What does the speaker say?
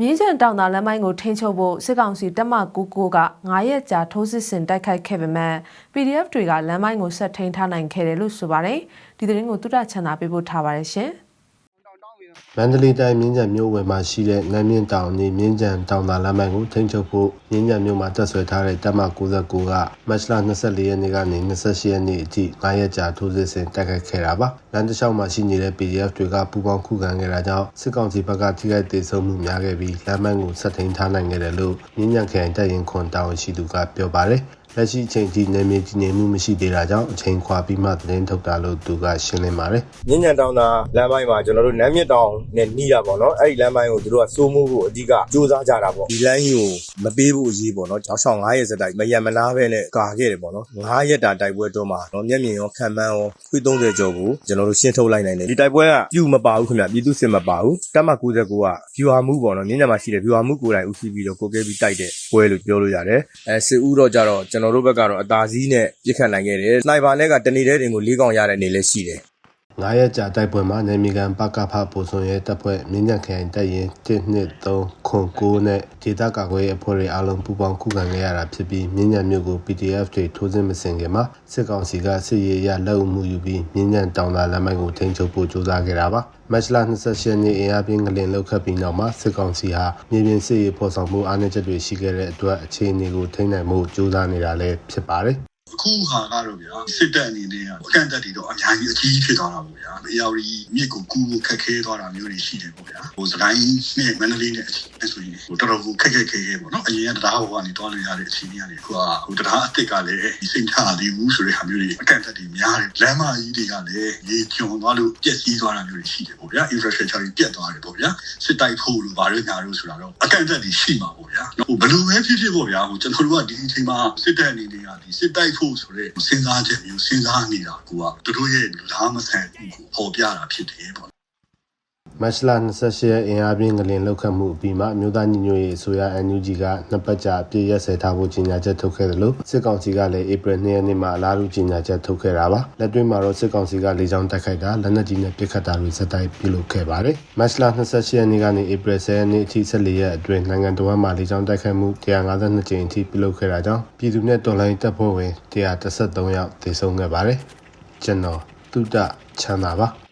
မြင်းချံတောင်သာလမ်းမိုင်းကိုထိန်းချုပ်ဖို့စစ်ကောင်စီတပ်မ99က9ရက်ကြာထိုးစစ်ဆင်တိုက်ခိုက်ခဲ့ပေမဲ့ PDF တွေကလမ်းမိုင်းကိုဆက်ထိန်းထားနိုင်ခဲ့တယ်လို့ဆိုပါတယ်။ဒီသတင်းကိုတုဒ္ဒချန်သာပေးပို့ထားပါတယ်ရှင်။ မန္တလေးတိုင်းမြင်းကြံမြို့ဝယ်မှာရှိတဲ့နမ်းမြင့်တောင်နေမြင်းကြံတောင်သာလမ်းမိုင်းကိုထိန်းချုပ်ဖို့မြင်းကြံမြို့မှာတပ်ဆွဲထားတဲ့တပ်မ69ကမတ်လ24ရက်နေ့ကနေ28ရက်နေ့အထိ9ရက်ကြာထိုးစစ်ဆင်တိုက်ခိုက်ခဲ့တာပါလမ်းတစ်လျှောက်မှာရှိနေတဲ့ PDF တွေကပူးပေါင်းခုခံခဲ့တာကြောင့်စစ်ကောင်စီဘက်ကထိခိုက်ဒေဆုံးမှုများခဲ့ပြီးလမ်းမိုင်းကိုဆက်ထိန်းထားနိုင်ခဲ့တယ်လို့မြင်းကြံခရိုင်တပ်ရင်ခွန်တာဝန်ရှိသူကပြောပါတယ် လက်ရှိအချိန်ထိနေမြေကြီးနေမှုမရှိသေးတာကြောင့်အချိန်ခွာပြီးမှသတင်းထုတ်တာလို့သူကရှင်းလင်းပါတယ်ညဉ့်ညံတောင်သာလမ်းပိုင်းမှာကျွန်တော်တို့နမ်းမြစ်တောင်နဲ့နှီးတာပေါ့နော်အဲ့ဒီလမ်းပိုင်းကိုသူတို့ကစိုးမိုးဖို့အဓိကစူးစမ်းကြတာပေါ့ဒီလမ်းကြီးကိုမပေးဖို့အရေးပေါ့နော်ကြောက်ဆောင်9ရက်စတိုက်မရမနာပဲနဲ့ကာခဲ့တယ်ပေါ့နော်9ရက်တာတိုက်ပွဲတော့မှာနော်မျက်မြင်ရောခံမှန်းရောခွေ30ကျော်ကိုကျွန်တော်တို့ရှင်းထုတ်လိုက်နိုင်တယ်ဒီတိုက်ပွဲကပြူမပါဘူးခင်ဗျပြည်သူစစ်မပါဘူးတပ်မ69ကဗျူဟာမှုပေါ့နော်ညဉ့်ညံမှာရှိတဲ့ဗျူဟာမှုကိုယ်တိုင်ဦးစီးပြီးတော့ကိုကဲပြီးတိုက်တဲ့ပွဲလို့ပြောလို့ရတယ်အဲစစ်ဦးတော့ကြတော့ကျွန်တော်တို့ဘက်ကတော့အသာစီးနဲ့ပြစ်ခတ်နိုင်ခဲ့တယ်စနိုက်ပါနဲ့ကတနေတဲ့တင်ကို၄កောင်ရတဲ့နေလည်းရှိတယ် 9ရက်ကြာတိုက်ပွဲမှာနေမီကန်ပကဖပိုစွန်ရဲတပ်ဖွဲ့မြင်းညံခရိုင်တပ်ရင်123ခွန်9နဲ့ဒေသကာကွယ်ရေးအဖွဲ့တွေအားလုံးပူးပေါင်းခုခံခဲ့ရတာဖြစ်ပြီးမြင်းညံမြို့ကို PDF တွေထိုးစစ်မဆင်ခင်မှာစစ်ကောင်စီကစစ်ရေးအရလက်အမှုယူပြီးမြင်းညံတောင်သာလမ်းမိုက်ကိုထိန်းချုပ်ဖို့ကြိုးစားခဲ့တာပါမတ်လ28ရက်နေ့အင်အားပြင်းကလင်လောက်ခတ်ပြီးနောက်မှာစစ်ကောင်စီဟာမြေပြင်စစ်ရေးဖော်ဆောင်မှုအားနည်းချက်တွေရှိခဲ့တဲ့အတွက်အခြေအနေကိုထိန်းနိုင်မှုကြိုးစားနေတာလည်းဖြစ်ပါတယ် အခုဟာကတော့ဗျာစစ်တပ်အနေနဲ့ကအကန့်အသတ်တွေတော့အများကြီးအကြီးကြီးဖြစ်သွားတာပေါ့ဗျာ။အေယာဝတီမြစ်ကိုကူးဖို့ခက်ခဲသွားတာမျိုးတွေရှိတယ်ပေါ့ဗျာ။ဟိုစကိုင်းနဲ့မန္တလေးနဲ့အဲ့ဆိုရင်ဟိုတော်တော်ကိုခက်ခက်ခဲခဲပေါ့နော်။အရင်ကတရားဟောကနေတွားလို့ရတဲ့အခြေအနေကနေအခုကဟိုတရားအစ်စ်ကလည်းဒီစိတ်ထားသေးဘူးဆိုတဲ့ဟာမျိုးတွေအကန့်အသတ်တွေများတယ်။လမ်းမကြီးတွေကလည်းရေကျွံသွားလို့ပြက်စီးသွားတာမျိုးတွေရှိတယ်ပေါ့ဗျာ။ infrastructure တွေပြတ်သွားတယ်ပေါ့ဗျာ။စစ်တိုက်ဖို့လို့ဘာလို့ညာလို့ဆိုတာတော့အကန့်အသတ်တွေရှိမှာပေါ့ဗျာ။ဟိုဘယ်လိုပဲဖြစ်ဖြစ်ပေါ့ဗျာ။ဟိုကျွန်တော်တို့ကဒီအချိန်မှာစစ်တပ်အနေနဲ့ကဒီစစ်တိုက်ဖို့ဆိုတဲ့စဉ်းစားချက်မျိုးစဉ်းစားနေတာကိုကသူတို့ရဲ့လူသားမဆန်မှုကိုပေါ်ပြတာဖြစ်တယ်ပေါ့ မတ်လ28ရက်အင်အားပြင်းကလင်လောက်ခတ်မှုအပြီးမှာအမျိုးသားညီညွတ်ရေးအစိုးရ NUG ကနှစ်ပတ်ကြာအပြည့်ရက်စဲထားဖို့ကြေညာချက်ထုတ်ခဲ့တယ်လို့စစ်ကောင်စီကလည်းဧပြီ2ရက်နေ့မှာအလားတူကြေညာချက်ထုတ်ခဲ့တာပါလက်တွေ့မှာတော့စစ်ကောင်စီကလေကြောင်းတိုက်ခိုက်တာလက်နက်ကြီးနဲ့ပစ်ခတ်တာတွေစက်တိုက်ပြုလုပ်ခဲ့ပါတယ်မတ်လ28ရက်နေ့ကနေဧပြီ10ရက်နေ့အထိ14ရက်အတွင်းနိုင်ငံတော်မှာလေကြောင်းတိုက်ခိုက်မှု152ကြိမ်အထိပြုလုပ်ခဲ့တာကြောင့်ပြည်သူနဲ့တော်လိုင်းတပ်ဖွဲ့ဝင်133ယောက်သေဆုံးခဲ့ပါတယ်ကျွန်တော်တုဒ္ဒချမ်းသာပါ